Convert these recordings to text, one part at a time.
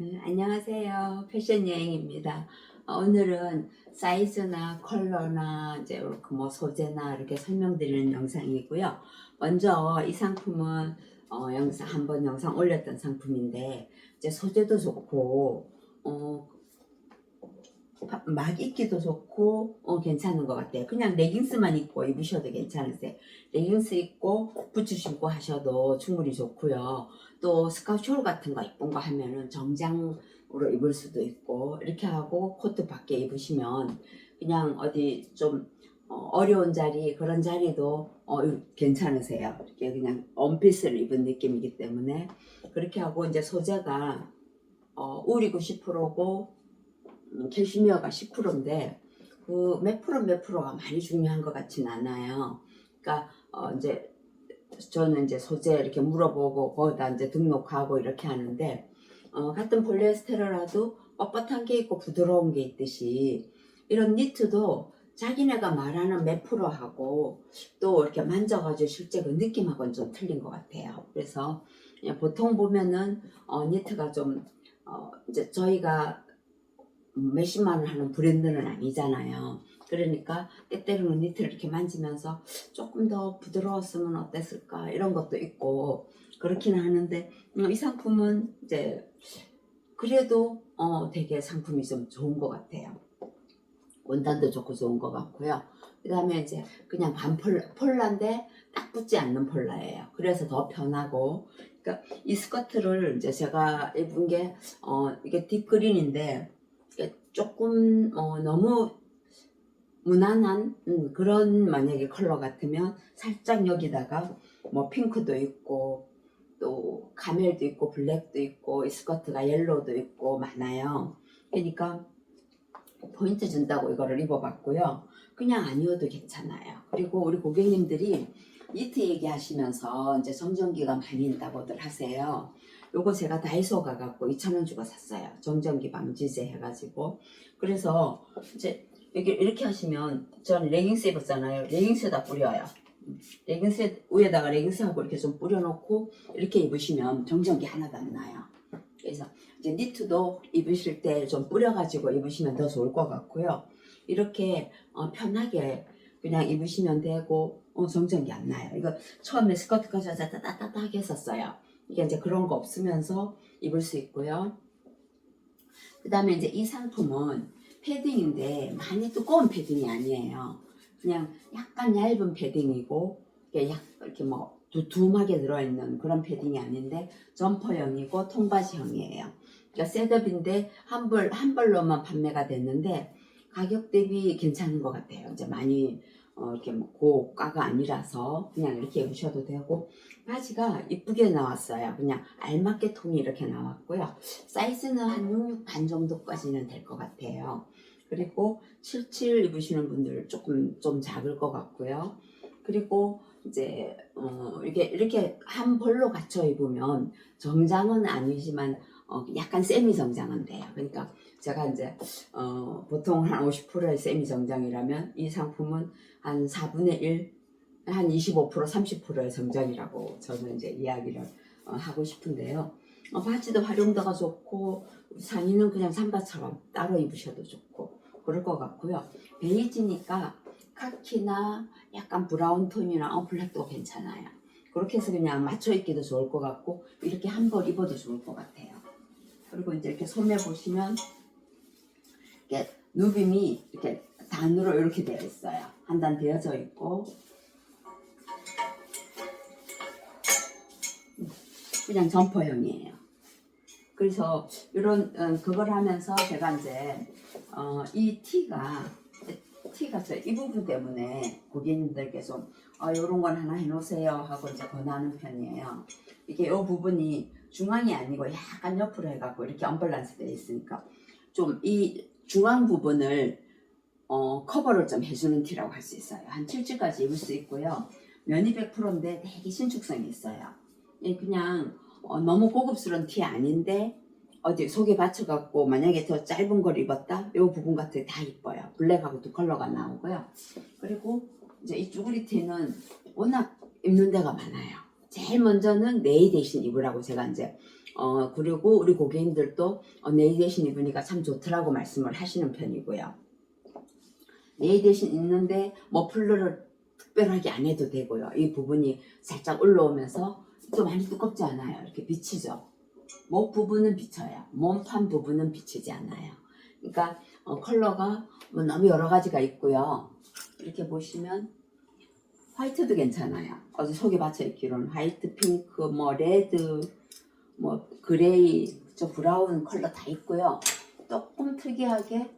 음, 안녕하세요. 패션 여행입니다. 어, 오늘은 사이즈나 컬러나 이제 그뭐 소재나 이렇게 설명드리는 영상이고요. 먼저 이 상품은 어, 영상 한번 영상 올렸던 상품인데 이제 소재도 좋고 어, 파- 막 입기도 좋고 어, 괜찮은 것 같아요. 그냥 레깅스만 입고 입으셔도 괜찮으세요. 레깅스 입고 부츠 신고 하셔도 충분히 좋고요. 또 스카우트홀 같은 거 이쁜 거 하면은 정장으로 입을 수도 있고 이렇게 하고 코트 밖에 입으시면 그냥 어디 좀 어, 려운 자리 그런 자리도 어, 괜찮으세요. 이렇게 그냥 원피스를 입은 느낌이기 때문에 그렇게 하고 이제 소재가 어, 울이 90%고 음, 캐시미어가 10%인데 그 몇 프로 몇 프로가 많이 중요한 것 같진 않아요. 그러니까 어, 이제 저는 이제 소재 이렇게 물어보고 거기다 이제 등록하고 이렇게 하는데 어, 같은 폴리에스테르라도 뻣뻣한 게 있고 부드러운 게 있듯이 이런 니트도 자기네가 말하는 몇 프로하고 또 이렇게 만져가지고 실제 그 느낌하고는 좀 틀린 것 같아요. 그래서 보통 보면은 어, 니트가 좀 어, 이제 저희가 몇십만 원 하는 브랜드는 아니잖아요. 그러니까 때때로는 니트를 이렇게 만지면서 조금 더 부드러웠으면 어땠을까 이런 것도 있고 그렇기는 하는데 음, 이 상품은 이제 그래도 어 되게 상품이 좀 좋은 것 같아요. 원단도 좋고 좋은 것 같고요. 그 다음에 이제 그냥 반폴 폴라인데 딱 붙지 않는 폴라예요. 그래서 더 편하고 그러니까 이 스커트를 이제 제가 입은 게 어 이게 딥그린인데 조금 어 너무 무난한 음, 그런 만약에 컬러 같으면 살짝 여기다가 뭐 핑크도 있고 또 카멜도 있고 블랙도 있고 이 스커트가 옐로우도 있고 많아요. 그러니까 포인트 준다고 이거를 입어봤고요. 그냥 아니어도 괜찮아요. 그리고 우리 고객님들이 니트 얘기하시면서 이제 정전기가 많이 있다고들 하세요. 요거 제가 다이소 가갖고 2,000원 주고 샀어요. 정전기 방지제 해가지고. 그래서 이제 이렇게, 이렇게 하시면 저는 레깅스 입었잖아요. 레깅스에다 뿌려요. 레깅스 위에다가 레깅스하고 이렇게 좀 뿌려놓고 이렇게 입으시면 정전기 하나도 안 나요. 그래서 이제 니트도 입으실 때 좀 뿌려가지고 입으시면 더 좋을 것 같고요. 이렇게 어, 편하게 그냥 입으시면 되고 어, 정전기 안 나요. 이거 처음에 스커트까지 따따따따 했었어요. 이게 이제 그런 거 없으면서 입을 수 있고요. 그 다음에 이제 이 상품은 패딩인데 많이 두꺼운 패딩이 아니에요. 그냥 약간 얇은 패딩이고 이렇게 뭐 두툼하게 들어있는 그런 패딩이 아닌데 점퍼형이고 통바지형이에요. 그러니까 셋업인데 한벌 한 벌로만 판매가 됐는데 가격 대비 괜찮은 것 같아요. 이제 많이 어, 이렇게 뭐 고가가 아니라서 그냥 이렇게 입으셔도 되고 바지가 이쁘게 나왔어요. 그냥 알맞게 통이 이렇게 나왔고요. 사이즈는 한 66 반 정도까지는 될 것 같아요. 그리고 77 입으시는 분들 조금 좀 작을 것 같고요. 그리고 이제 어, 이렇게 이렇게 한 벌로 갖춰 입으면 정장은 아니지만 어, 약간 세미 정장은 돼요. 그러니까 제가 이제 어, 보통 한 50%의 세미 정장이라면 이 상품은 한 4분의 1, 한 25% 30%의 정장이라고 저는 이제 이야기를 어, 하고 싶은데요. 어, 바지도 활용도가 좋고 상의는 그냥 삼바처럼 따로 입으셔도 좋고 그럴 것 같고요. 베이지니까 카키나 약간 브라운 톤이나 어, 블랙도 괜찮아요. 그렇게 해서 그냥 맞춰 입기도 좋을 것 같고 이렇게 한 벌 입어도 좋을 것 같아요. 그리고 이제 이렇게 소매 보시면 이렇게 누빔이 이렇게 단으로 이렇게 되어 있어요. 한 단 되어져 있고 그냥 점퍼형이에요. 그래서 이런 어, 그걸 하면서 제가 이제 어, 이 티가 티가 저이 부분 때문에 고객님들께 좀 어, 이런 건 하나 해놓으세요 하고 이제 권하는 편이에요. 이게 이 부분이 중앙이 아니고 약간 옆으로 해갖고 이렇게 언밸런스 되어 있으니까 좀 이 중앙 부분을 어, 커버를 좀 해주는 티라고 할 수 있어요. 한 7주까지 입을 수 있고요. 면이 100%인데 되게 신축성이 있어요. 예, 그냥 어, 너무 고급스러운 티 아닌데 어디 속에 받쳐갖고 만약에 더 짧은 걸 입었다? 이 부분 같은 게 다 이뻐요. 블랙하고 두 컬러가 나오고요. 그리고 이제 이 쭈구리 티는 워낙 입는 데가 많아요. 제일 먼저는 네이 대신 입으라고 제가 이제 어 그리고 우리 고객님들도 어, 네이 대신 입으니까 참 좋더라고 말씀을 하시는 편이고요. 네이 대신 입는데 머플러를 특별하게 안 해도 되고요. 이 부분이 살짝 올라오면서 좀 많이 두껍지 않아요. 이렇게 비치죠. 목 부분은 비쳐요. 몸판 부분은 비치지 않아요. 그러니까 어, 컬러가 뭐 너무 여러 가지가 있고요. 이렇게 보시면 화이트도 괜찮아요. 어제 속에 받쳐 있기로는 화이트, 핑크, 뭐 레드, 뭐 그레이, 저 브라운 컬러 다 있고요. 조금 특이하게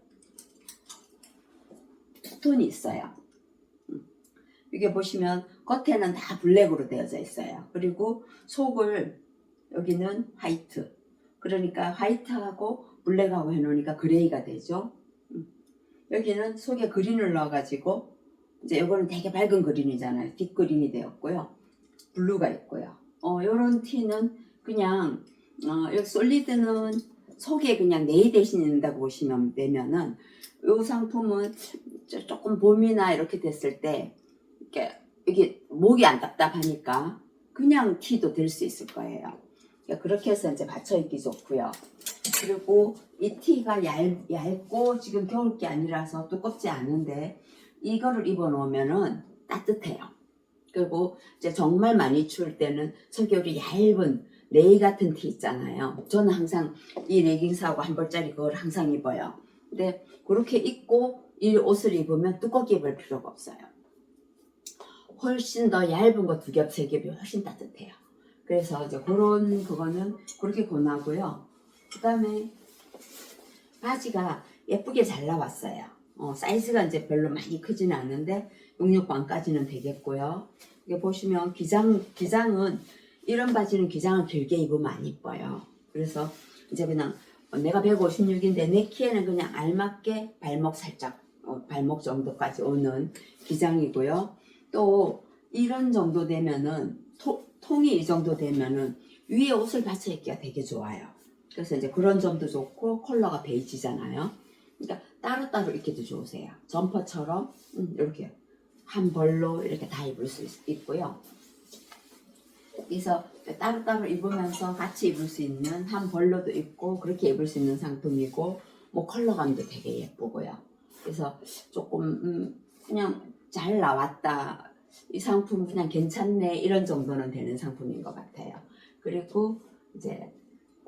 투톤이 있어요. 음. 이게 보시면 겉에는 다 블랙으로 되어져 있어요. 그리고 속을 여기는 화이트. 그러니까 화이트하고 블랙하고 해놓으니까 그레이가 되죠. 음. 여기는 속에 그린을 넣어가지고 이제 이거는 되게 밝은 그린이잖아요. 딥그린이 되었고요. 블루가 있고요. 어, 요런 티는 그냥 어, 여기 솔리드는 속에 그냥 네이 대신 있는다고 보시면 되면은 이 상품은 저- 조금 봄이나 이렇게 됐을 때 이렇게 이게 목이 안 답답하니까 그냥 티도 될 수 있을 거예요. 그러니까 그렇게 해서 이제 받쳐 입기 좋고요. 그리고 이 티가 얇, 얇고 지금 겨울 게 아니라서 두껍지 않은데 이거를 입어 놓으면은 따뜻해요. 그리고 이제 정말 많이 추울 때는 속여울이 얇은 레이 같은 티 있잖아요. 저는 항상 이 레깅스하고 한 벌짜리 그걸 항상 입어요. 근데 그렇게 입고 이 옷을 입으면 두껍게 입을 필요가 없어요. 훨씬 더 얇은 거 두 겹, 세 겹이 훨씬 따뜻해요. 그래서 이제 그런 그거는 그렇게 권하고요. 그 다음에 바지가 예쁘게 잘 나왔어요. 어, 사이즈가 이제 별로 많이 크지는 않은데 66반까지는 되겠고요. 이게 보시면 기장, 기장은 이런 바지는 기장을 길게 입으면 안 이뻐요. 그래서 이제 그냥 어, 내가 156인데 내 키에는 그냥 알맞게 발목 살짝 어, 발목 정도까지 오는 기장이고요. 또 이런 정도 되면은 토- 통이 이 정도 되면은 위에 옷을 받쳐 입기가 되게 좋아요. 그래서 이제 그런 점도 좋고 컬러가 베이지잖아요. 그러니까 따로따로 입기도 좋으세요. 점퍼처럼 음, 이렇게 한 벌로 이렇게 다 입을 수 있, 있고요. 그래서 따로따로 입으면서 같이 입을 수 있는 한 벌로도 입고 그렇게 입을 수 있는 상품이고 뭐 컬러감도 되게 예쁘고요. 그래서 조금 음, 그냥 잘 나왔다. 이 상품 그냥 괜찮네 이런 정도는 되는 상품인 것 같아요. 그리고 이제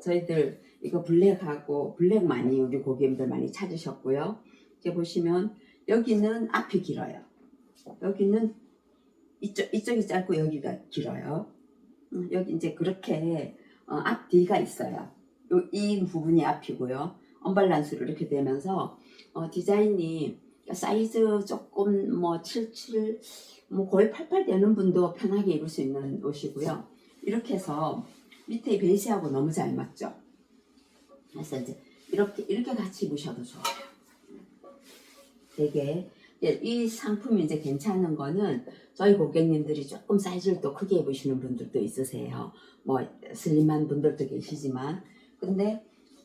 저희들 이거 블랙하고 블랙 많이 우리 고객님들 많이 찾으셨고요. 이렇게 보시면 여기는 앞이 길어요. 여기는 이쪽 이쪽이 짧고 여기가 길어요. 음, 여기 이제 그렇게 어, 앞 뒤가 있어요. 요, 이 부분이 앞이고요. 언밸런스로 이렇게 되면서 어, 디자인이 사이즈 조금 뭐 77, 뭐 거의 88 되는 분도 편하게 입을 수 있는 옷이고요. 이렇게 해서 밑에 베이지하고 너무 잘 맞죠. 그래서 이제 이렇게 이렇게 같이 입으셔도 좋아요. 되게 이제 이 상품이 이제 괜찮은 거는 저희 고객님들이 조금 사이즈를 또 크게 입으시는 분들도 있으세요. 뭐 슬림한 분들도 계시지만 근데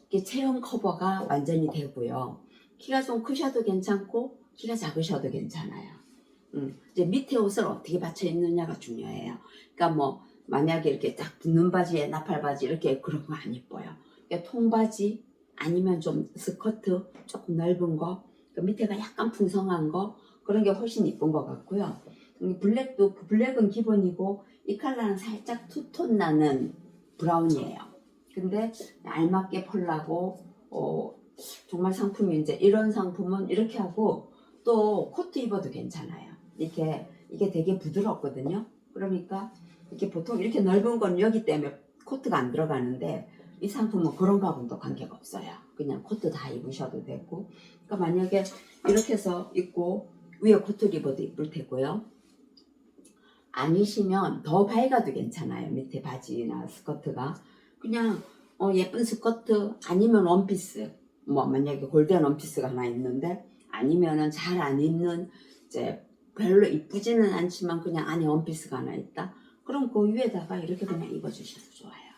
이게 체형 커버가 완전히 되고요. 키가 좀 크셔도 괜찮고 키가 작으셔도 괜찮아요. 음, 이제 밑에 옷을 어떻게 받쳐 입느냐가 중요해요. 그러니까 뭐 만약에 이렇게 딱 붙는 바지에 나팔 바지 이렇게 그런 거안 이뻐요. 통바지 아니면 좀 스커트 조금 넓은 거, 그 밑에가 약간 풍성한 거 그런 게 훨씬 이쁜 것 같고요. 음, 블랙도 블랙은 기본이고 이 컬러는 살짝 투톤 나는 브라운이에요. 근데 알맞게 펄라고 어, 정말 상품이 이제 이런 상품은 이렇게 하고 또 코트 입어도 괜찮아요. 이렇게 이게 되게 부드럽거든요. 그러니까 이렇게 보통 이렇게 넓은 건 여기 때문에 코트가 안 들어가는데 이 상품은 그런 거하고도 관계가 없어요. 그냥 코트 다 입으셔도 되고. 그러니까 만약에 이렇게 해서 입고 위에 코트를 입어도 이쁠 테고요. 아니시면 더 밝아도 괜찮아요. 밑에 바지나 스커트가. 그냥 어, 예쁜 스커트 아니면 원피스. 뭐 만약에 골덴 원피스가 하나 있는데 아니면은 잘 안 입는 이제 별로 이쁘지는 않지만 그냥 안에 원피스가 하나 있다. 그럼 그 위에다가 이렇게 그냥 입어주셔도 좋아요.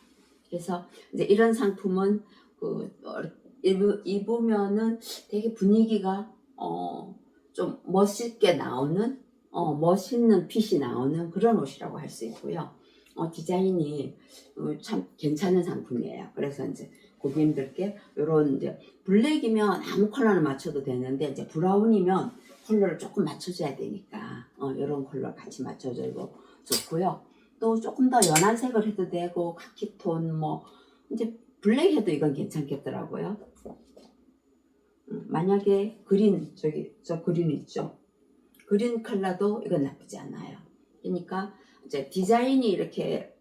그래서 이제 이런 상품은 그 어, 입으, 입으면은 되게 분위기가 어, 좀 멋있게 나오는 어, 멋있는 핏이 나오는 그런 옷이라고 할 수 있고요. 어, 디자인이 어, 참 괜찮은 상품이에요. 그래서 이제 고객님들께 이런 이제 블랙이면 아무 컬러를 맞춰도 되는데 이제 브라운이면 컬러를 조금 맞춰줘야 되니까 어, 이런 컬러 같이 맞춰줘도 좋고요. 또 조금 더 연한 색을 해도 되고 카키톤 뭐 이제 블랙 해도 이건 괜찮겠더라고요. 음, 만약에 그린 저기 저 그린 있죠. 그린 컬러도 이건 나쁘지 않아요. 그러니까 이제 디자인이 이렇게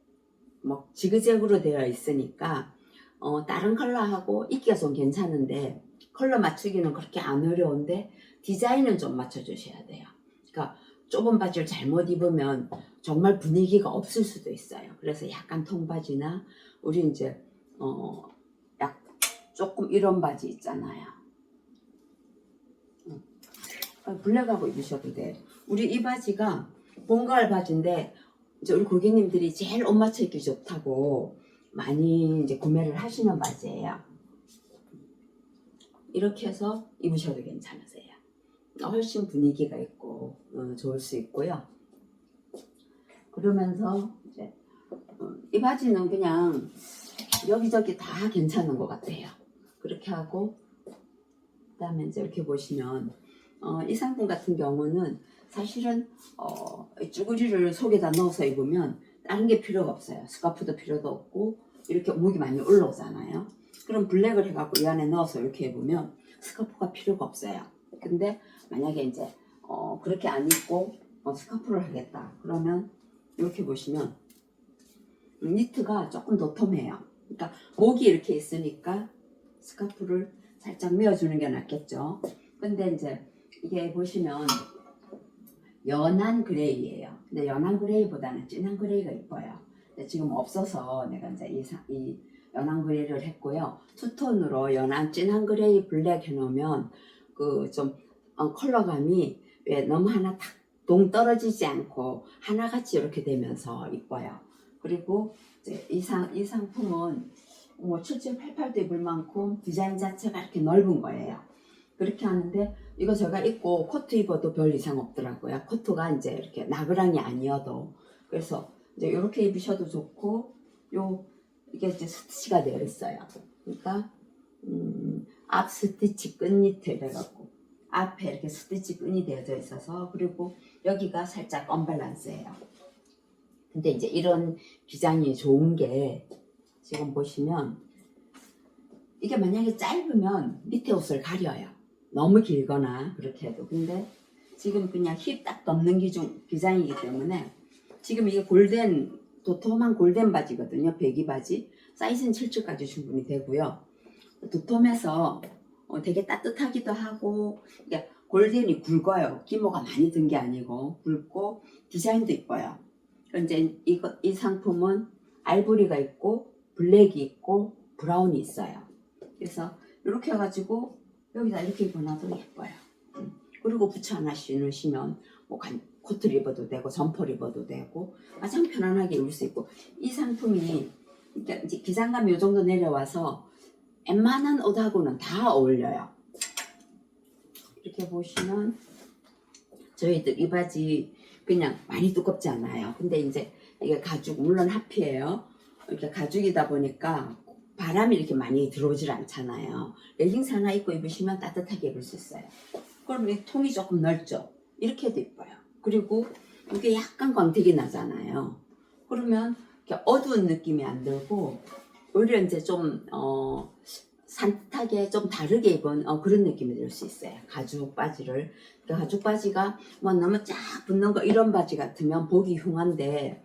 뭐 지그재그로 되어 있으니까 어, 다른 컬러하고 입기가 좀 괜찮은데 컬러 맞추기는 그렇게 안 어려운데 디자인은 좀 맞춰주셔야 돼요. 그러니까 좁은 바지를 잘못 입으면 정말 분위기가 없을 수도 있어요. 그래서 약간 통바지나 우리 이제 어, 약 조금 이런 바지 있잖아요. 음. 어, 블랙하고 입으셔도 돼요. 우리 이 바지가 봄가을 바지인데 이제 우리 고객님들이 제일 옷 맞춰 입기 좋다고 많이 이제 구매를 하시는 바지예요. 이렇게 해서 입으셔도 괜찮으세요. 훨씬 분위기가 있고 어, 좋을 수 있고요. 그러면서 이제 어, 이 바지는 그냥 여기저기 다 괜찮은 것 같아요. 그렇게 하고 그다음에 이제 이렇게 보시면 어, 이 상품 같은 경우는 사실은 어, 이 쭈구리를 속에다 넣어서 입으면 다른 게 필요가 없어요. 스카프도 필요도 없고 이렇게 목이 많이 올라오잖아요. 그럼 블랙을 해갖고 이 안에 넣어서 이렇게 입으면 스카프가 필요가 없어요. 근데 만약에 이제 어, 그렇게 안 입고 어, 스카프를 하겠다. 그러면 이렇게 보시면 음, 니트가 조금 도톰해요. 그러니까 목이 이렇게 있으니까 스카프를 살짝 메어주는 게 낫겠죠. 근데 이제 이게 보시면 연한 그레이예요. 근데 연한 그레이보다는 진한 그레이가 이뻐요. 근데 지금 없어서 내가 이제 이, 사- 이 연한 그레이를 했고요. 투톤으로 연한 진한 그레이 블랙 해놓으면 그좀 컬러감이 왜 너무 하나 탁 동 떨어지지 않고 하나같이 이렇게 되면서 이뻐요. 그리고 이, 상, 이 상품은 뭐 7788도 입을 만큼 디자인 자체가 이렇게 넓은 거예요. 그렇게 하는데 이거 제가 입고 코트 입어도 별 이상 없더라고요. 코트가 이제 이렇게 나그랑이 아니어도 그래서 이제 이렇게 입으셔도 좋고 요 이게 이제 스티치가 되어 있어요. 그러니까 음, 앞 스티치 끝 니트 이래갖고 앞에 이렇게 스티치 끈이 되어져 있어서 그리고 여기가 살짝 언밸런스예요. 근데 이제 이런 기장이 좋은 게 지금 보시면 이게 만약에 짧으면 밑에 옷을 가려요. 너무 길거나 그렇게 해도. 근데 지금 그냥 힙딱 덮는 기중, 기장이기 때문에 지금 이게 골덴, 도톰한 골덴 바지거든요. 배기 바지. 사이즈는 7주까지 충분히 되고요. 도톰해서 어, 되게 따뜻하기도 하고 이게 골덴이 굵어요. 기모가 많이 든 게 아니고 굵고 디자인도 이뻐요. 이제 이거, 이 상품은 알보리가 있고 블랙이 있고 브라운이 있어요. 그래서 이렇게 해가지고 여기다 이렇게 입어놔도 예뻐요. 음. 그리고 부츠 하나 신으시면 뭐 간- 코트를 입어도 되고 점퍼를 입어도 되고 가장 편안하게 입을 수 있고 이 상품이 그러니까 이제 기장감이 이 정도 내려와서 웬만한 옷하고는 다 어울려요. 이렇게 보시면 저희들 이 바지 그냥 많이 두껍지 않아요. 근데 이제 이게 가죽 물론 하피예요. 이렇게 가죽이다 보니까 바람이 이렇게 많이 들어오질 않잖아요. 레깅스 하나 입고 입으시면 따뜻하게 입을 수 있어요. 이 통이 조금 넓죠. 이렇게도 이뻐요. 그리고 이게 약간 광택이 나잖아요. 그러면 이렇게 어두운 느낌이 안 들고 오히려 이제 좀 어, 산뜻하게 좀 다르게 입은 어, 그런 느낌이 들 수 있어요. 가죽 바지를. 그러니까 가죽 바지가 뭐 너무 쫙 붙는 거 이런 바지 같으면 보기 흉한데